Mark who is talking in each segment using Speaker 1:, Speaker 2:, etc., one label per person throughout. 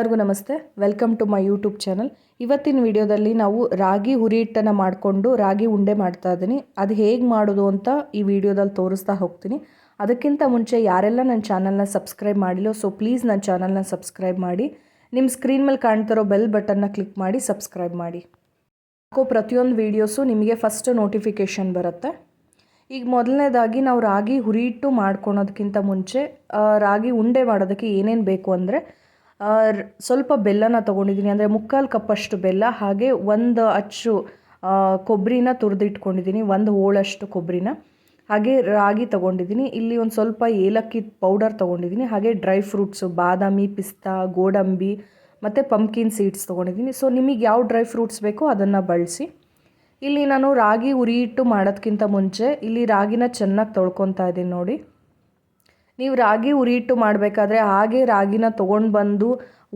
Speaker 1: ಎಲ್ಲರಿಗೂ ನಮಸ್ತೆ. Welcome to my YouTube channel ಇವತ್ತಿನ ವಿಡಿಯೋದಲ್ಲಿ ನಾವು ರಾಗಿ ಹುರಿ ಹಿಟ್ಟನ್ನು ಮಾಡಿಕೊಂಡು ರಾಗಿ ಉಂಡೆ ಮಾಡ್ತಾ ಇದ್ದೀನಿ. ಅದು ಹೇಗೆ ಮಾಡೋದು ಅಂತ ಈ ವಿಡಿಯೋದಲ್ಲಿ ತೋರಿಸ್ತಾ ಹೋಗ್ತೀನಿ. ಅದಕ್ಕಿಂತ ಮುಂಚೆ ಯಾರೆಲ್ಲ ನನ್ನ ಚಾನಲ್ನ ಸಬ್ಸ್ಕ್ರೈಬ್ ಮಾಡಿಲ್ಲೋ ಸೊ ಪ್ಲೀಸ್ ನನ್ನ ಚಾನಲ್ನ ಸಬ್ಸ್ಕ್ರೈಬ್ ಮಾಡಿ. ನಿಮ್ಮ ಸ್ಕ್ರೀನ್ ಮೇಲೆ ಕಾಣ್ತಿರೋ ಬೆಲ್ ಬಟನ್ನ ಕ್ಲಿಕ್ ಮಾಡಿ ಸಬ್ಸ್ಕ್ರೈಬ್ ಮಾಡಿ. ಹಾಕೋ ಪ್ರತಿಯೊಂದು ವೀಡಿಯೋಸು ನಿಮಗೆ ಫಸ್ಟ್ ನೋಟಿಫಿಕೇಷನ್ ಬರುತ್ತೆ. ಈಗ ಮೊದಲನೇದಾಗಿ ನಾವು ರಾಗಿ ಹುರಿ ಹಿಟ್ಟು ಮಾಡ್ಕೊಳೋದಕ್ಕಿಂತ ಮುಂಚೆ ರಾಗಿ ಉಂಡೆ ಮಾಡೋದಕ್ಕೆ ಏನೇನು ಬೇಕು ಅಂದರೆ ಸ್ವಲ್ಪ ಬೆಲ್ಲನ ತೊಗೊಂಡಿದ್ದೀನಿ ಅಂದರೆ ಮುಕ್ಕಾಲು ಕಪ್ಪಷ್ಟು ಬೆಲ್ಲ, ಹಾಗೆ ಒಂದು ಅಚ್ಚು ಕೊಬ್ಬರಿನ ತುರಿದಿಟ್ಕೊಂಡಿದ್ದೀನಿ ಒಂದು ಹೋಳಷ್ಟು ಕೊಬ್ಬರಿನ ಹಾಗೆ ರಾಗಿ ತೊಗೊಂಡಿದ್ದೀನಿ ಇಲ್ಲಿ ಒಂದು ಸ್ವಲ್ಪ ಏಲಕ್ಕಿ ಪೌಡರ್ ತೊಗೊಂಡಿದ್ದೀನಿ ಹಾಗೆ ಡ್ರೈ ಫ್ರೂಟ್ಸು, ಬಾದಾಮಿ, ಪಿಸ್ತಾ, ಗೋಡಂಬಿ, ಮತ್ತು ಪಂಪ್ಕಿನ್ ಸೀಡ್ಸ್ ತೊಗೊಂಡಿದ್ದೀನಿ ಸೊ, ನಿಮಗೆ ಯಾವ ಡ್ರೈ ಫ್ರೂಟ್ಸ್ ಬೇಕೋ ಅದನ್ನು ಬಳಸಿ. ಇಲ್ಲಿ ನಾನು ರಾಗಿ ಉರಿ ಇಟ್ಟು ಮಾಡೋದಕ್ಕಿಂತ ಮುಂಚೆ ಇಲ್ಲಿ ರಾಗಿನ ಚೆನ್ನಾಗಿ ತೊಳ್ಕೊತಾ ಇದ್ದೀನಿ ನೋಡಿ. ನೀವು ರಾಗಿ ಉರಿಟ್ಟು ಮಾಡಬೇಕಾದ್ರೆ ಹಾಗೆ ರಾಗಿನ ತೊಗೊಂಡು ಬಂದು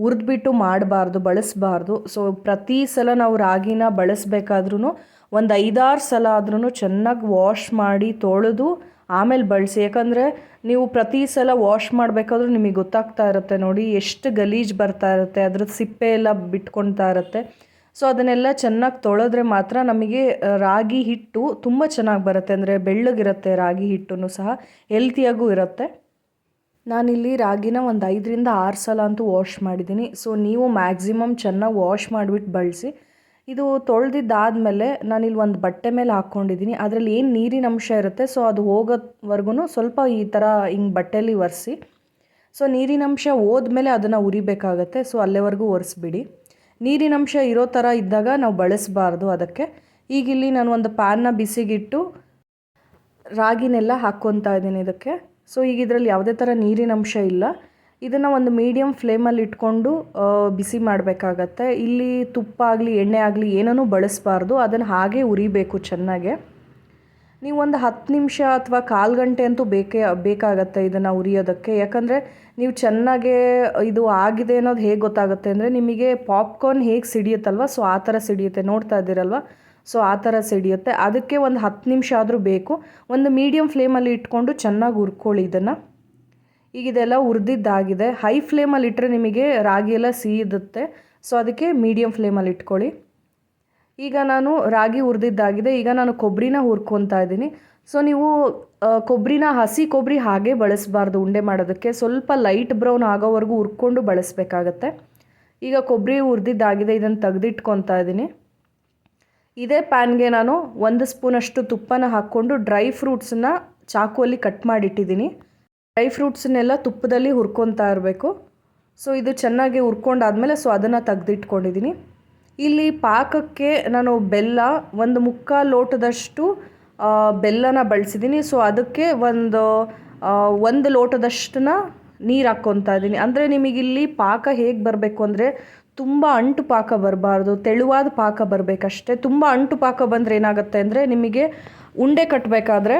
Speaker 1: ಹುರಿದ್ಬಿಟ್ಟು ಮಾಡಬಾರ್ದು, ಬಳಸಬಾರ್ದು. ಸೊ ಪ್ರತಿ ಸಲ ನಾವು ರಾಗಿನ ಬಳಸಬೇಕಾದ್ರೂ ಒಂದು ಐದಾರು ಸಲ ಆದ್ರೂ ಚೆನ್ನಾಗಿ ವಾಶ್ ಮಾಡಿ ತೊಳೆದು ಆಮೇಲೆ ಬಳಸಿ. ಯಾಕಂದರೆ ನೀವು ಪ್ರತಿ ಸಲ ವಾಶ್ ಮಾಡಬೇಕಾದ್ರೂ ನಿಮಗೆ ಗೊತ್ತಾಗ್ತಾ ಇರುತ್ತೆ ನೋಡಿ, ಎಷ್ಟು ಗಲೀಜು ಬರ್ತಾ ಇರುತ್ತೆ ಅದ್ರ ಸಿಪ್ಪೆ ಎಲ್ಲ ಬಿಟ್ಕೊಳ್ತಾ ಇರುತ್ತೆ. ಸೊ ಅದನ್ನೆಲ್ಲ ಚೆನ್ನಾಗಿ ತೊಳೆದ್ರೆ ಮಾತ್ರ ನಮಗೆ ರಾಗಿ ಹಿಟ್ಟು ತುಂಬ ಚೆನ್ನಾಗಿ ಬರುತ್ತೆ. ಅಂದರೆ ಬೆಳ್ಳಗಿರುತ್ತೆ ರಾಗಿ ಹಿಟ್ಟು ಸಹ ಹೆಲ್ತಿಯಾಗೂ ಇರುತ್ತೆ. ನಾನಿಲ್ಲಿ ರಾಗಿನ ಒಂದು ಐದರಿಂದ ಆರು ಸಲ ಅಂತೂ ವಾಶ್ ಮಾಡಿದ್ದೀನಿ ಸೊ ನೀವು ಮ್ಯಾಕ್ಸಿಮಮ್ ಚೆನ್ನಾಗಿ ವಾಶ್ ಮಾಡಿಬಿಟ್ಟು ಬಳಸಿ. ಇದು ತೊಳೆದಿದ್ದಾದಮೇಲೆ ನಾನಿಲ್ಲಿ ಒಂದು ಬಟ್ಟೆ ಮೇಲೆ ಹಾಕ್ಕೊಂಡಿದ್ದೀನಿ ಅದರಲ್ಲಿ ಏನು ನೀರಿನ ಅಂಶ ಇರುತ್ತೆ ಸೊ ಅದು ಹೋಗೋವರೆಗೂ ಸ್ವಲ್ಪ ಈ ಥರ ಹಿಂಗೆ ಬಟ್ಟೆಯಲ್ಲಿ ಒರೆಸಿ. ಸೊ ನೀರಿನಂಶ ಹೋದ್ಮೇಲೆ ಅದನ್ನು ಉರಿಬೇಕಾಗತ್ತೆ ಸೊ ಅಲ್ಲೇವರೆಗೂ ಒರೆಸ್ಬಿಡಿ. ನೀರಿನಂಶ ಇರೋ ಥರ ಇದ್ದಾಗ ನಾವು ಬಳಸಬಾರ್ದು ಅದಕ್ಕೆ. ಈಗ ಇಲ್ಲಿ ನಾನು ಒಂದು ಪ್ಯಾನ್ನ ಬಿಸಿಗಿಟ್ಟು ರಾಗಿನೆಲ್ಲ ಹಾಕ್ಕೊತಾ ಇದ್ದೀನಿ ಇದಕ್ಕೆ. ಸೊ, ಈಗ ಇದರಲ್ಲಿ ಯಾವುದೇ ಥರ ನೀರಿನ ಅಂಶ ಇಲ್ಲ. ಇದನ್ನು ಒಂದು ಮೀಡಿಯಮ್ ಫ್ಲೇಮಲ್ಲಿ ಇಟ್ಕೊಂಡು ಬಿಸಿ ಮಾಡಬೇಕಾಗತ್ತೆ. ಇಲ್ಲಿ ತುಪ್ಪ ಆಗಲಿ, ಎಣ್ಣೆ ಆಗಲಿ ಏನನ್ನೂ ಬಳಸಬಾರ್ದು. ಅದನ್ನು ಹಾಗೆ ಉರಿಬೇಕು ಚೆನ್ನಾಗೆ. ನೀವು ಒಂದು ಹತ್ತು ನಿಮಿಷ ಅಥವಾ ಕಾಲು ಗಂಟೆ ಅಂತೂ ಬೇಕೇ, ಬೇಕಾಗತ್ತೆ ಇದನ್ನು ಉರಿಯೋದಕ್ಕೆ. ಯಾಕಂದರೆ ನೀವು ಚೆನ್ನಾಗೆ ಇದು ಆಗಿದೆ ಅನ್ನೋದು ಹೇಗೆ ಗೊತ್ತಾಗುತ್ತೆ ಅಂದರೆ ನಿಮಗೆ ಪಾಪ್ಕಾರ್ನ್ ಹೇಗೆ ಸಿಡಿಯುತ್ತಲ್ವ? ಸೊ ಆ ಥರ ಸಿಡಿಯುತ್ತೆ. ನೋಡ್ತಾ ಇದ್ದೀರಲ್ವ? ಸೊ ಆ ಥರ ಸಿಡಿಯುತ್ತೆ. ಅದಕ್ಕೆ ಒಂದು ಹತ್ತು ನಿಮಿಷ ಆದರೂ ಬೇಕು. ಒಂದು ಮೀಡಿಯಮ್ ಫ್ಲೇಮಲ್ಲಿ ಇಟ್ಕೊಂಡು ಚೆನ್ನಾಗಿ ಹುರ್ಕೊಳ್ಳಿ ಇದನ್ನು. ಈಗ ಇದೆಲ್ಲ ಹುರಿದಿದ್ದಾಗಿದೆ. ಹೈ ಫ್ಲೇಮಲ್ಲಿ ಇಟ್ಟರೆ ನಿಮಗೆ ರಾಗಿ ಎಲ್ಲ ಸೀದುತ್ತೆ ಸೊ ಅದಕ್ಕೆ ಮೀಡಿಯಮ್ ಫ್ಲೇಮಲ್ಲಿ ಇಟ್ಕೊಳ್ಳಿ. ಈಗ ನಾನು ರಾಗಿ ಹುರಿದಿದ್ದಾಗಿದೆ. ಈಗ ನಾನು ಕೊಬ್ಬರಿನ ಹುರ್ಕೊತಾ ಇದ್ದೀನಿ. ಸೊ ನೀವು ಕೊಬ್ಬರಿನ ಹಸಿ ಕೊಬ್ಬರಿ ಹಾಗೆ ಬಳಸಬಾರ್ದು ಉಂಡೆ ಮಾಡೋದಕ್ಕೆ. ಸ್ವಲ್ಪ ಲೈಟ್ ಬ್ರೌನ್ ಆಗೋವರೆಗೂ ಹುರ್ಕೊಂಡು ಬಳಸಬೇಕಾಗತ್ತೆ. ಈಗ ಕೊಬ್ಬರಿ ಹುರಿದಿದ್ದಾಗಿದೆ. ಇದನ್ನು ತೆಗೆದಿಟ್ಕೊತಾ ಇದ್ದೀನಿ. ಇದೇ ಪ್ಯಾನ್ಗೆ ನಾನು ಒಂದು ಸ್ಪೂನಷ್ಟು ತುಪ್ಪನ ಹಾಕ್ಕೊಂಡು ಡ್ರೈ ಫ್ರೂಟ್ಸನ್ನ ಚಾಕುವಲ್ಲಿ ಕಟ್ ಮಾಡಿಟ್ಟಿದ್ದೀನಿ. ಡ್ರೈ ಫ್ರೂಟ್ಸನ್ನೆಲ್ಲ ತುಪ್ಪದಲ್ಲಿ ಹುರ್ಕೊತಾ ಇರಬೇಕು. ಸೊ, ಇದು ಚೆನ್ನಾಗಿ ಹುರ್ಕೊಂಡಾದಮೇಲೆ ಸೊ, ಅದನ್ನು ತೆಗೆದಿಟ್ಕೊಂಡಿದ್ದೀನಿ. ಇಲ್ಲಿ ಪಾಕಕ್ಕೆ ನಾನು ಬೆಲ್ಲ, ಒಂದು ಮುಕ್ಕಾಲು ಲೋಟದಷ್ಟು ಬೆಲ್ಲನ ಬಳಸಿದ್ದೀನಿ. ಸೊ, ಅದಕ್ಕೆ ಒಂದು ಒಂದು ಲೋಟದಷ್ಟನ್ನ ನೀರು ಹಾಕ್ಕೊತಾ ಇದ್ದೀನಿ. ಅಂದರೆ ನಿಮಗಿಲ್ಲಿ ಪಾಕ ಹೇಗೆ ಬರಬೇಕು ಅಂದರೆ ತುಂಬ ಅಂಟು ಪಾಕ ಬರಬಾರ್ದು, ತೆಳುವಾದ ಪಾಕ ಬರಬೇಕಷ್ಟೇ. ತುಂಬ ಅಂಟು ಪಾಕ ಬಂದರೆ ಏನಾಗುತ್ತೆ ಅಂದರೆ ನಿಮಗೆ ಉಂಡೆ ಕಟ್ಟಬೇಕಾದ್ರೆ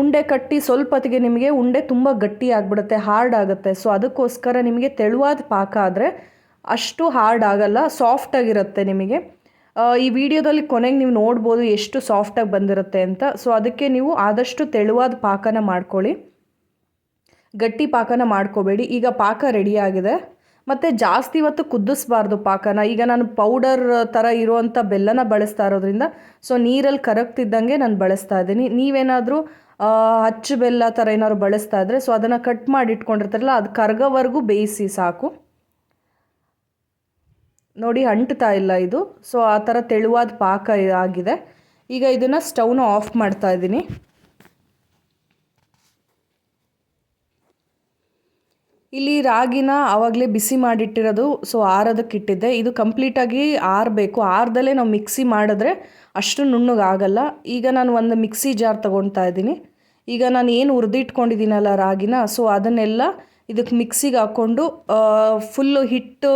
Speaker 1: ಉಂಡೆ ಕಟ್ಟಿ ಸ್ವಲ್ಪ ಹೊತ್ತಿಗೆ ನಿಮಗೆ ಉಂಡೆ ತುಂಬ ಗಟ್ಟಿ ಆಗಿಬಿಡುತ್ತೆ ಹಾರ್ಡ್ ಆಗುತ್ತೆ. ಸೊ ಅದಕ್ಕೋಸ್ಕರ ನಿಮಗೆ ತೆಳುವಾದ ಪಾಕ ಆದರೆ ಅಷ್ಟು ಹಾರ್ಡ್ ಆಗಲ್ಲ ಸಾಫ್ಟಾಗಿರುತ್ತೆ ನಿಮಗೆ. ಈ ವಿಡಿಯೋದಲ್ಲಿ ಕೊನೆಗೆ ನೀವು ನೋಡ್ಬೋದು ಎಷ್ಟು ಸಾಫ್ಟಾಗಿ ಬಂದಿರುತ್ತೆ ಅಂತ. ಸೊ ಅದಕ್ಕೆ ನೀವು ಆದಷ್ಟು ತೆಳುವಾದ ಪಾಕನ ಮಾಡ್ಕೊಳ್ಳಿ. ಗಟ್ಟಿ ಪಾಕನ ಮಾಡ್ಕೋಬೇಡಿ. ಈಗ ಪಾಕ ರೆಡಿಯಾಗಿದೆ ಮತ್ತು ಜಾಸ್ತಿ ಇವತ್ತು ಕುದಿಸ್ಬಾರ್ದು ಪಾಕನ. ಈಗ ನಾನು ಪೌಡರ್ ಥರ ಇರುವಂಥ ಬೆಲ್ಲನ ಬಳಸ್ತಾ ಇರೋದ್ರಿಂದ ಸೊ ನೀರಲ್ಲಿ ಕರಗ್ತಿದ್ದಂಗೆ ನಾನು ಬಳಸ್ತಾ ಇದ್ದೀನಿ. ನೀವೇನಾದರೂ ಅಚ್ಚು ಬೆಲ್ಲ ಥರ ಏನಾದ್ರು ಬಳಸ್ತಾ ಇದ್ದರೆ ಸೊ ಅದನ್ನು ಕಟ್ ಮಾಡಿ ಇಟ್ಕೊಂಡಿರ್ತಾರಲ್ಲ ಅದು ಕರಗೋವರೆಗೂ ಬೇಯಿಸಿ ಸಾಕು. ನೋಡಿ, ಅಂಟ್ತಾ ಇಲ್ಲ ಇದು. ಸೊ ಆ ಥರ ತೆಳುವಾದ ಪಾಕ ಆಗಿದೆ. ಈಗ ಇದನ್ನು ಸ್ಟವ್ನ ಆಫ್ ಮಾಡ್ತಾ ಇದ್ದೀನಿ. ಇಲ್ಲಿ ರಾಗಿನ ಆವಾಗಲೇ ಬಿಸಿ ಮಾಡಿಟ್ಟಿರೋದು ಸೊ ಆರೋದಕ್ಕೆ ಇಟ್ಟಿದ್ದೆ ಇದು ಕಂಪ್ಲೀಟಾಗಿ ಆರಬೇಕು. ಆರ್ದಲ್ಲೇ ನಾವು ಮಿಕ್ಸಿ ಮಾಡಿದ್ರೆ ಅಷ್ಟು ನುಣ್ಣಗಾಗಲ್ಲ. ಈಗ ನಾನು ಒಂದು ಮಿಕ್ಸಿ ಜಾರ್ ತೊಗೊಳ್ತಾ ಇದ್ದೀನಿ. ಈಗ ನಾನು ಏನು ಹುರಿದಿಟ್ಕೊಂಡಿದ್ದೀನಲ್ಲ ರಾಗಿನ ಸೊ ಅದನ್ನೆಲ್ಲ ಇದಕ್ಕೆ ಮಿಕ್ಸಿಗೆ ಹಾಕ್ಕೊಂಡು ಫುಲ್ಲು ಹಿಟ್ಟು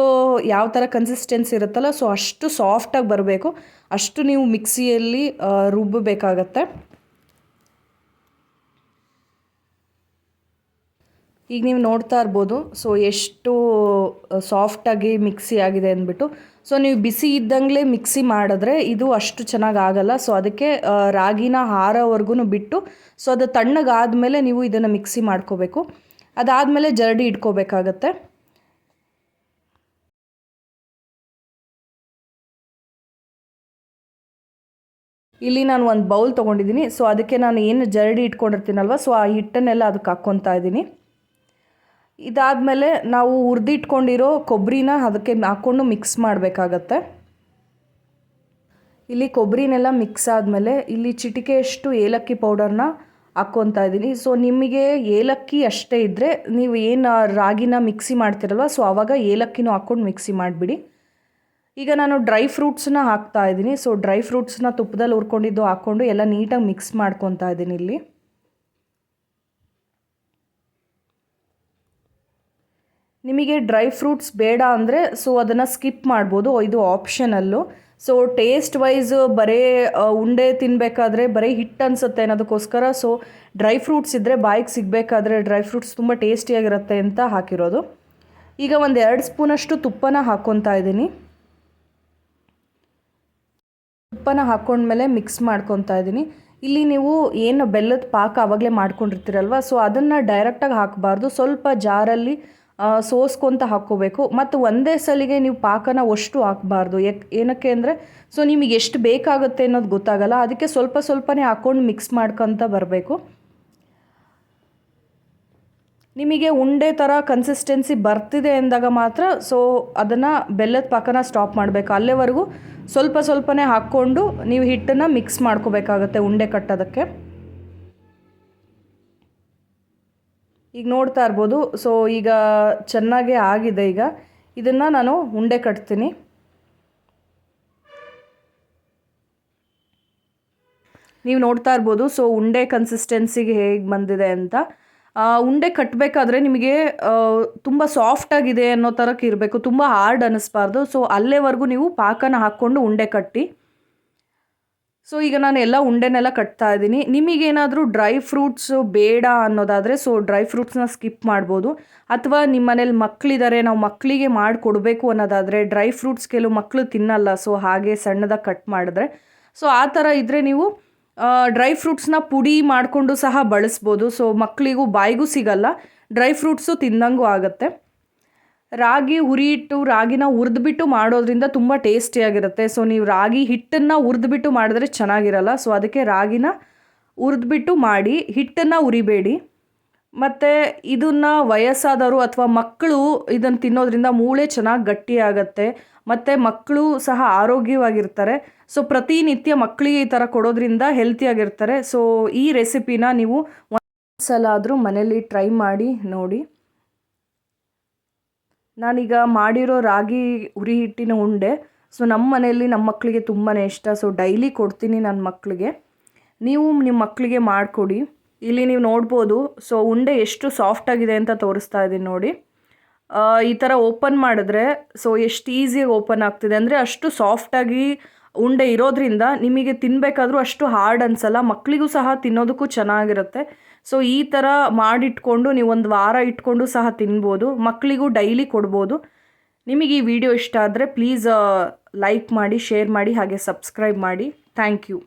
Speaker 1: ಯಾವ ಥರ ಕನ್ಸಿಸ್ಟೆನ್ಸಿ ಇರುತ್ತಲ್ಲ ಸೊ ಅಷ್ಟು ಸಾಫ್ಟಾಗಿ ಬರಬೇಕು. ಅಷ್ಟು ನೀವು ಮಿಕ್ಸಿಯಲ್ಲಿ ರುಬ್ಬಬೇಕಾಗತ್ತೆ ಈಗ ನೀವು ನೋಡ್ತಾ ಇರ್ಬೋದು, ಸೊ ಎಷ್ಟು ಸಾಫ್ಟಾಗಿ ಮಿಕ್ಸಿ ಆಗಿದೆ ಅಂದ್ಬಿಟ್ಟು. ಸೊ ನೀವು ಬಿಸಿ ಇದ್ದಂಗೆ ಮಿಕ್ಸಿ ಮಾಡಿದ್ರೆ ಇದು ಅಷ್ಟು ಚೆನ್ನಾಗಿ ಆಗಲ್ಲ. ಸೊ ಅದಕ್ಕೆ ರಾಗಿನ ಹಾರೋವರೆಗೂ ಬಿಟ್ಟು, ಸೊ ಅದು ತಣ್ಣಗಾದ ಮೇಲೆ ನೀವು ಇದನ್ನು ಮಿಕ್ಸಿ ಮಾಡ್ಕೋಬೇಕು. ಅದಾದಮೇಲೆ ಜರಡಿ ಇಟ್ಕೋಬೇಕಾಗತ್ತೆ. ಇಲ್ಲಿ ನಾನು ಒಂದು ಬೌಲ್ ತೊಗೊಂಡಿದ್ದೀನಿ. ಸೊ ಅದಕ್ಕೆ ನಾನು ಏನು ಜರಡಿ ಇಟ್ಕೊಂಡಿರ್ತೀನಲ್ವ, ಸೊ ಆ ಹಿಟ್ಟನ್ನೆಲ್ಲ ಅದಕ್ಕೆ ಹಾಕ್ಕೊತಾ ಇದ್ದೀನಿ. ಇದಾದಮೇಲೆ ನಾವು ಹುರಿದಿಟ್ಕೊಂಡಿರೋ ಕೊಬ್ಬರಿನ ಅದಕ್ಕೆ ಹಾಕ್ಕೊಂಡು ಮಿಕ್ಸ್ ಮಾಡಬೇಕಾಗತ್ತೆ. ಇಲ್ಲಿ ಕೊಬ್ಬರಿನೆಲ್ಲ ಮಿಕ್ಸ್ ಆದಮೇಲೆ ಇಲ್ಲಿ ಚಿಟಿಕೆಯಷ್ಟು ಏಲಕ್ಕಿ ಪೌಡರ್ನ ಹಾಕ್ಕೊತಾ ಇದ್ದೀನಿ. ಸೊ ನಿಮಗೆ ಏಲಕ್ಕಿ ಅಷ್ಟೇ ಇದ್ದರೆ ನೀವು ಏನು ರಾಗಿನ ಮಿಕ್ಸಿ ಮಾಡ್ತಿರಲ್ವ ಸೊ ಆವಾಗ ಏಲಕ್ಕಿನೂ ಹಾಕ್ಕೊಂಡು ಮಿಕ್ಸಿ ಮಾಡಿಬಿಡಿ. ಈಗ ನಾನು ಡ್ರೈ ಫ್ರೂಟ್ಸನ್ನ ಹಾಕ್ತಾ ಇದ್ದೀನಿ. ಸೊ ಡ್ರೈ ಫ್ರೂಟ್ಸ್ನ ತುಪ್ಪದಲ್ಲಿ ಹುರ್ಕೊಂಡಿದ್ದು ಹಾಕ್ಕೊಂಡು ಎಲ್ಲ ನೀಟಾಗಿ ಮಿಕ್ಸ್ ಮಾಡ್ಕೊತಾ ಇದ್ದೀನಿ ಇಲ್ಲಿ. ನಿಮಗೆ ಡ್ರೈ ಫ್ರೂಟ್ಸ್ ಬೇಡ ಅಂದರೆ ಸೊ ಅದನ್ನು ಸ್ಕಿಪ್ ಮಾಡ್ಬೋದು. ಇದು ಆಪ್ಷನಲ್ಲು. ಸೊ ಟೇಸ್ಟ್ ವೈಸ್ ಬರೀ ಉಂಡೆ ತಿನ್ನಬೇಕಾದ್ರೆ ಬರೀ ಹಿಟ್ಟು ಅನಿಸುತ್ತೆ ಅನ್ನೋದಕ್ಕೋಸ್ಕರ. ಸೊ ಡ್ರೈ ಫ್ರೂಟ್ಸ್ ಇದ್ದರೆ ಬಾಯಿಗೆ ಸಿಗಬೇಕಾದ್ರೆ ಡ್ರೈ ಫ್ರೂಟ್ಸ್ ತುಂಬ ಟೇಸ್ಟಿಯಾಗಿರುತ್ತೆ ಅಂತ ಹಾಕಿರೋದು. ಈಗ ಒಂದು ಎರಡು ಸ್ಪೂನಷ್ಟು ತುಪ್ಪನ ಹಾಕ್ಕೊತಾ ಇದ್ದೀನಿ. ತುಪ್ಪನ ಹಾಕ್ಕೊಂಡ್ಮೇಲೆ ಮಿಕ್ಸ್ ಮಾಡ್ಕೊತಾ ಇದ್ದೀನಿ. ಇಲ್ಲಿ ನೀವು ಏನು ಬೆಲ್ಲದ ಪಾಕ ಆವಾಗಲೇ ಮಾಡ್ಕೊಂಡಿರ್ತೀರಲ್ವ? ಸೊ ಅದನ್ನು ಡೈರೆಕ್ಟಾಗಿ ಹಾಕಬಾರ್ದು. ಸ್ವಲ್ಪ ಜಾರಲ್ಲಿ ಸೋಸ್ಕೊಂತ ಹಾಕ್ಕೋಬೇಕು. ಮತ್ತು ಒಂದೇ ಸಲಿಗೆ ನೀವು ಪಾಕನ ಅಷ್ಟು ಹಾಕಬಾರ್ದು. ಯಾಕೆ ಏನಕ್ಕೆ ಅಂದರೆ, ಸೊ ನಿಮಗೆ ಎಷ್ಟು ಬೇಕಾಗುತ್ತೆ ಅನ್ನೋದು ಗೊತ್ತಾಗಲ್ಲ. ಅದಕ್ಕೆ ಸ್ವಲ್ಪ ಸ್ವಲ್ಪನೇ ಹಾಕ್ಕೊಂಡು ಮಿಕ್ಸ್ ಮಾಡ್ಕೊತ ಬರಬೇಕು. ನಿಮಗೆ ಉಂಡೆ ಥರ ಕನ್ಸಿಸ್ಟೆನ್ಸಿ ಬರ್ತಿದೆ ಅಂದಾಗ ಮಾತ್ರ, ಸೊ ಅದನ್ನು ಬೆಲ್ಲದ ಪಾಕನ ಸ್ಟಾಪ್ ಮಾಡಬೇಕು. ಅಲ್ಲೇವರೆಗೂ ಸ್ವಲ್ಪ ಸ್ವಲ್ಪನೇ ಹಾಕ್ಕೊಂಡು ನೀವು ಹಿಟ್ಟನ್ನು ಮಿಕ್ಸ್ ಮಾಡ್ಕೋಬೇಕಾಗತ್ತೆ ಉಂಡೆ ಕಟ್ಟೋದಕ್ಕೆ. ಈಗ ನೋಡ್ತಾ ಇರ್ಬೋದು. ಸೊ ಈಗ ಚೆನ್ನಾಗೇ ಆಗಿದೆ ಈಗ. ಇದನ್ನು ನಾನು ಉಂಡೆ ಕಟ್ತೀನಿ. ನೀವು ನೋಡ್ತಾ ಇರ್ಬೋದು. ಸೊ ಉಂಡೆ ಕನ್ಸಿಸ್ಟೆನ್ಸಿಗೆ ಹೇಗೆ ಬಂದಿದೆ ಅಂತ. ಉಂಡೆ ಕಟ್ಟಬೇಕಾದ್ರೆ ನಿಮಗೆ ತುಂಬ ಸಾಫ್ಟಾಗಿದೆ ಅನ್ನೋ ಥರಕ್ಕೆ ಇರಬೇಕು. ತುಂಬ ಹಾರ್ಡ್ ಅನ್ನಿಸ್ಬಾರ್ದು. ಸೊ ಅಲ್ಲೇವರೆಗೂ ನೀವು ಪಾಕನ ಹಾಕ್ಕೊಂಡು ಉಂಡೆ ಕಟ್ಟಿ ಸೊ ಈಗ ನಾನು ಎಲ್ಲ ಉಂಡೆನೆಲ್ಲ ಕಟ್ತಾ ಇದ್ದೀನಿ. ನಿಮಗೇನಾದರೂ ಡ್ರೈ ಫ್ರೂಟ್ಸ್ ಬೇಡ ಅನ್ನೋದಾದರೆ ಸೊ ಡ್ರೈ ಫ್ರೂಟ್ಸ್ನ ಸ್ಕಿಪ್ ಮಾಡ್ಬೋದು. ಅಥವಾ ನಿಮ್ಮ ಮನೇಲಿ ಮಕ್ಕಳಿದ್ದಾರೆ ನಾವು ಮಕ್ಕಳಿಗೆ ಮಾಡಿಕೊಡ್ಬೇಕು ಅನ್ನೋದಾದರೆ ಡ್ರೈ ಫ್ರೂಟ್ಸ್ ಕೆಲವು ಮಕ್ಕಳು ತಿನ್ನಲ್ಲ ಸೊ ಹಾಗೆ ಸಣ್ಣದಾಗಿ ಕಟ್ ಮಾಡಿದ್ರೆ. ಸೊ ಆ ಥರ ಇದ್ದರೆ ನೀವು ಡ್ರೈ ಫ್ರೂಟ್ಸ್ನ ಪುಡಿ ಮಾಡಿಕೊಂಡು ಸಹ ಬಳಸ್ಬೋದು. ಸೊ ಮಕ್ಕಳಿಗೂ ಬಾಯಿಗೂ ಸಿಗಲ್ಲ. ಡ್ರೈ ಫ್ರೂಟ್ಸು ತಿಂದಂಗೂ ಆಗುತ್ತೆ. ರಾಗಿ ಹುರಿ ಇಟ್ಟು ರಾಗಿನ ಹುರಿದ್ಬಿಟ್ಟು ಮಾಡೋದ್ರಿಂದ ತುಂಬ ಟೇಸ್ಟಿಯಾಗಿರುತ್ತೆ ಸೊ ನೀವು ರಾಗಿ ಹಿಟ್ಟನ್ನು ಹುರಿದ್ಬಿಟ್ಟು ಮಾಡಿದ್ರೆ ಚೆನ್ನಾಗಿರಲ್ಲ. ಸೊ ಅದಕ್ಕೆ ರಾಗಿನ ಹುರಿದ್ಬಿಟ್ಟು ಮಾಡಿ, ಹಿಟ್ಟನ್ನು ಉರಿಬೇಡಿ ಮತ್ತು ಇದನ್ನು ವಯಸ್ಸಾದವರು ಅಥವಾ ಮಕ್ಕಳು ಇದನ್ನು ತಿನ್ನೋದ್ರಿಂದ ಮೂಳೆ ಚೆನ್ನಾಗಿ ಗಟ್ಟಿಯಾಗತ್ತೆ. ಮತ್ತು ಮಕ್ಕಳು ಸಹ ಆರೋಗ್ಯವಾಗಿರ್ತಾರೆ. ಸೊ ಪ್ರತಿನಿತ್ಯ ಮಕ್ಕಳಿಗೆ ಈ ಥರ ಕೊಡೋದ್ರಿಂದ ಹೆಲ್ತಿಯಾಗಿರ್ತಾರೆ ಸೊ ಈ ರೆಸಿಪಿನ ನೀವು ಒಂದು ಸಲ ಆದರೂ ಮನೇಲಿ ಟ್ರೈ ಮಾಡಿ, ನೋಡಿ. ನಾನೀಗ ಮಾಡಿರೋ ರಾಗಿ ಉರಿ ಹಿಟ್ಟಿನ ಉಂಡೆ. ಸೊ ನಮ್ಮ ಮನೆಯಲ್ಲಿ ನಮ್ಮ ಮಕ್ಕಳಿಗೆ ತುಂಬಾ ಇಷ್ಟ. ಸೊ ಡೈಲಿ ಕೊಡ್ತೀನಿ ನನ್ನ ಮಕ್ಕಳಿಗೆ ನೀವು ನಿಮ್ಮ ಮಕ್ಕಳಿಗೆ ಮಾಡಿಕೊಡಿ. ಇಲ್ಲಿ ನೀವು ನೋಡ್ಬೋದು. ಸೊ ಉಂಡೆ ಎಷ್ಟು ಸಾಫ್ಟಾಗಿದೆ ಅಂತ ತೋರಿಸ್ತಾ ಇದ್ದೀನಿ ನೋಡಿ. ಈ ಥರ ಓಪನ್ ಮಾಡಿದ್ರೆ ಸೊ ಎಷ್ಟು ಈಸಿಯಾಗಿ ಓಪನ್ ಆಗ್ತಿದೆ. ಅಂದರೆ ಅಷ್ಟು ಸಾಫ್ಟಾಗಿ ಉಂಡೆ ಇರೋದ್ರಿಂದ ನಿಮಗೆ ತಿನ್ನಬೇಕಾದ್ರೂ ಅಷ್ಟು ಹಾರ್ಡ್ ಅನ್ಸಲ್ಲ ಮಕ್ಕಳಿಗೂ ಸಹ ತಿನ್ನೋದಕ್ಕೂ ಚೆನ್ನಾಗಿರುತ್ತೆ. ಸೊ ಈ ಥರ ಮಾಡಿಟ್ಕೊಂಡು ನೀವು ಒಂದು ವಾರ ಇಟ್ಕೊಂಡು ಸಹ ತಿನ್ಬೋದು ಮಕ್ಕಳಿಗೂ ಡೈಲಿ ಕೊಡ್ಬೋದು. ನಿಮಗೆ ಈ ವಿಡಿಯೋ ಇಷ್ಟ ಆದರೆ ಪ್ಲೀಸ್ ಲೈಕ್ ಮಾಡಿ ಶೇರ್ ಮಾಡಿ, ಹಾಗೆ ಸಬ್ಸ್ಕ್ರೈಬ್ ಮಾಡಿ. Thank you